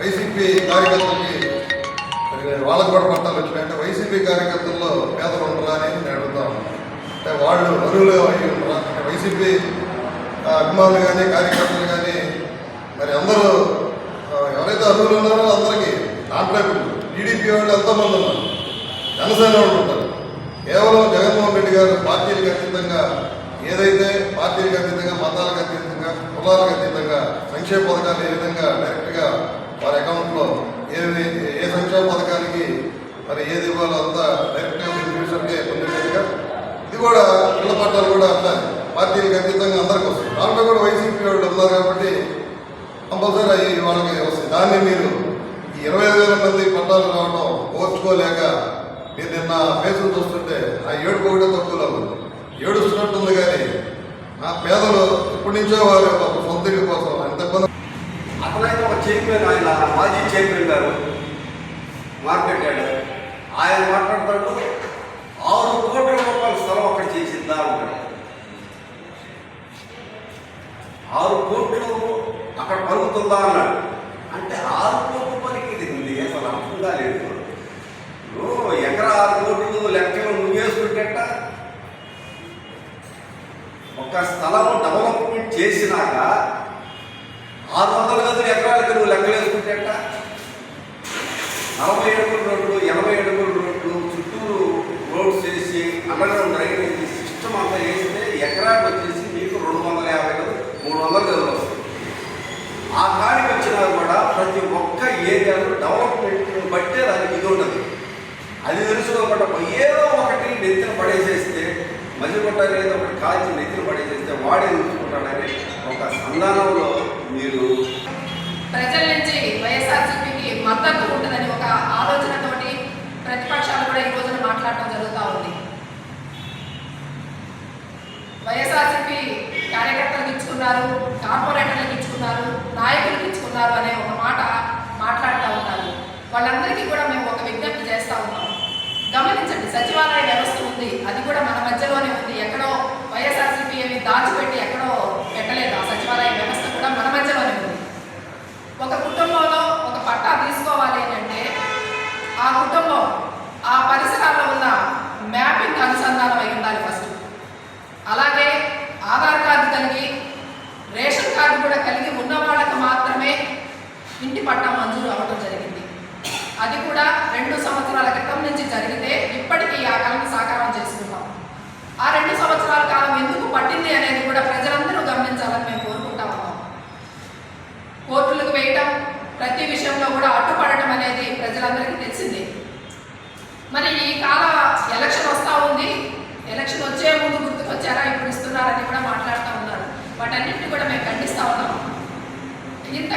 YCP కార్యకర్తలకి వాళ్ళకు కూడా పట్టాలు వచ్చినాయంటే వైసీపీ కార్యకర్తల్లో పేదలు ఉండరా అని నేను అడుగుతా అంటే వాళ్ళు అరువులు అయి ఉండరా? అంటే వైసీపీ అభిమానులు కానీ కార్యకర్తలు కానీ మరి అందరూ ఎవరైతే అర్హులు ఉన్నారో అందరికీ దాంట్లో ఇప్పుడు టీడీపీ వాళ్ళు ఎంతోమంది ఉన్నారు. జనసేన వాళ్ళు ఉంటారు కేవలం జగన్మోహన్ రెడ్డి గారు పార్టీలకు అతీతంగా ఏదైతే పార్టీలకు అతీతంగా మతాలకు అతీతంగా కులాలకు అతీతంగా సంక్షేమ పథకాలు ఏ విధంగా డైరెక్ట్గా వారి అకౌంట్లో ఏది ఏ సంక్షేమ పథకానికి మరి ఏది ఇవ్వాలో అంతా డైరెక్ట్గా బెనిఫిషియర్కే పొందేట్టుగా ఇది కూడా పిల్ల పట్టాలు కూడా అట్లా పార్టీలకు అతీతంగా అందరికి వస్తుంది. దాంట్లో కూడా వైసీపీ వాళ్ళు ఉన్నారు కాబట్టి కంపల్సరీ అవి వాళ్ళకి వస్తుంది దాన్ని మీరు ఈ ఇరవై వేల మంది పట్టాలు రావడం ఓర్చుకోలేక మీరు నిన్న ఫేసులు చూస్తుంటే ఆ ఏడుపు ఒకటే తక్కువలో ఉంది. ఏడుస్తున్నట్టుంది కానీ ఆ పేదలు ఇప్పటి నుంచో వారు సొంత కోసం ఎంత ఇబ్బంది. అతనైతే చైర్మన్ ఆయన మాజీ చైర్మన్ గారు మాట్లాడాడు ఆయన మాట్లాడతాడు ఆరు కోట్ల రూపాయల స్థలం అక్కడ చేసిందా అంటాడు. ఆరు కోట్లు అక్కడ పలుకుతుందా అన్నాడు. అంటే ఆరు కోట్ల పనికి ఇది ఉంది అసలు అర్థంగా లేదు ఎకరా ఆరు కోట్లు లెక్కలు నువ్వేసుకుంటేట ఒక స్థలం డెవలప్మెంట్ చేసినాక ఆరు వందల గదులు ఎకరాలకి నువ్వు లెక్కలు వేసుకుంటేట నలభై అడుగుల రోడ్లు ఎనభై అడుగుల రోడ్లు చుట్టూరు రోడ్స్ వేసి అండర్గ్రౌండ్ డ్రైనేజ్ సిస్టమ్ అంతా వేస్తే ఎకరాకు వచ్చేసి మీకు రెండు వందల యాభై గదులు మూడు వందల గదులు వస్తాయి. ఆ కాడికి వచ్చినా కూడా ప్రతి ఒక్క ఏరియాలో డెవలప్మెంట్ బట్టే దానికి ఇది ఉండదు. అది తెలుసుకోకుండా ఏదో ఒకటి నెత్తిన పడేసేస్తే మధ్యకొట్టారు ఏదో ఒకటి కాల్చి నెత్తిన పడేసేస్తే వాడే తెలుసుకుంటాడని ఒక సంధానంలో మీరు ప్రజల నుంచి వైఎస్ఆర్సీపీకి మద్దతు ఉంటుందని ఒక ఆలోచనతోటి ప్రతిపక్షాలు కూడా ఈ రోజున మాట్లాడటం జరుగుతూ ఉంది. వైఎస్ఆర్సీపీ కార్యకర్తలకు ఇచ్చుకున్నారు కార్పొరేటర్లకు ఇచ్చుకున్నారు నాయకులకు ఇచ్చుకున్నారు అనే ఒక మాట మాట్లాడుతూ ఉంటారు వాళ్ళందరికీ కూడా మేము ఒక విజ్ఞప్తి చేస్తూ ఉన్నాం గమనించండి సచివాలయ వ్యవస్థ ఉంది అది కూడా మన మధ్యలోనే ఉంది ఎక్కడో వైఎస్ఆర్సీపీ ఏమి దాచిపెట్టి ఎక్కడో పెట్టలేదు ఆ సచివాలయ వ్యవస్థ కూడా మన మధ్యలోనే ఉంది ఒక కుటుంబంలో ఒక పట్టా తీసుకోవాలి అని అంటే ఆ కుటుంబం ఆ పరిసరాల్లో ఉన్న మ్యాపింగ్ అనుసంధానం అయి ఉండాలి ఫస్ట్ అలాగే ఆధార్ కార్డు కలిగి రేషన్ కార్డు కూడా కలిగి ఉన్న వాళ్ళకి మాత్రమే ఇంటి పట్టా మంజూరు అవ్వడం జరిగింది. అది కూడా రెండు సంవత్సరాల క్రితం నుంచి జరిగితే ఇప్పటికీ ఆ కళను సాకారం చేసుకున్నాం ఆ రెండు సంవత్సరాల కాలం ఎందుకు పట్టింది అనేది కూడా ప్రజలందరూ గమనించాలని మేము కోరుకుంటా ఉన్నాం. కోర్టులకు వేయటం ప్రతి విషయంలో కూడా అడ్డుపడటం అనేది ప్రజలందరికీ తెలిసిందే. మరి ఈ కాల ఎలక్షన్ వస్తూ ఉంది. ఎలక్షన్ వచ్చే ముందు గుర్తుకొచ్చారా? ఇప్పుడు ఇస్తున్నారని కూడా మాట్లాడుతూ ఉన్నారు. వాటన్నింటినీ కూడా మేము ఖండిస్తూ ఉన్నాం. ఇంత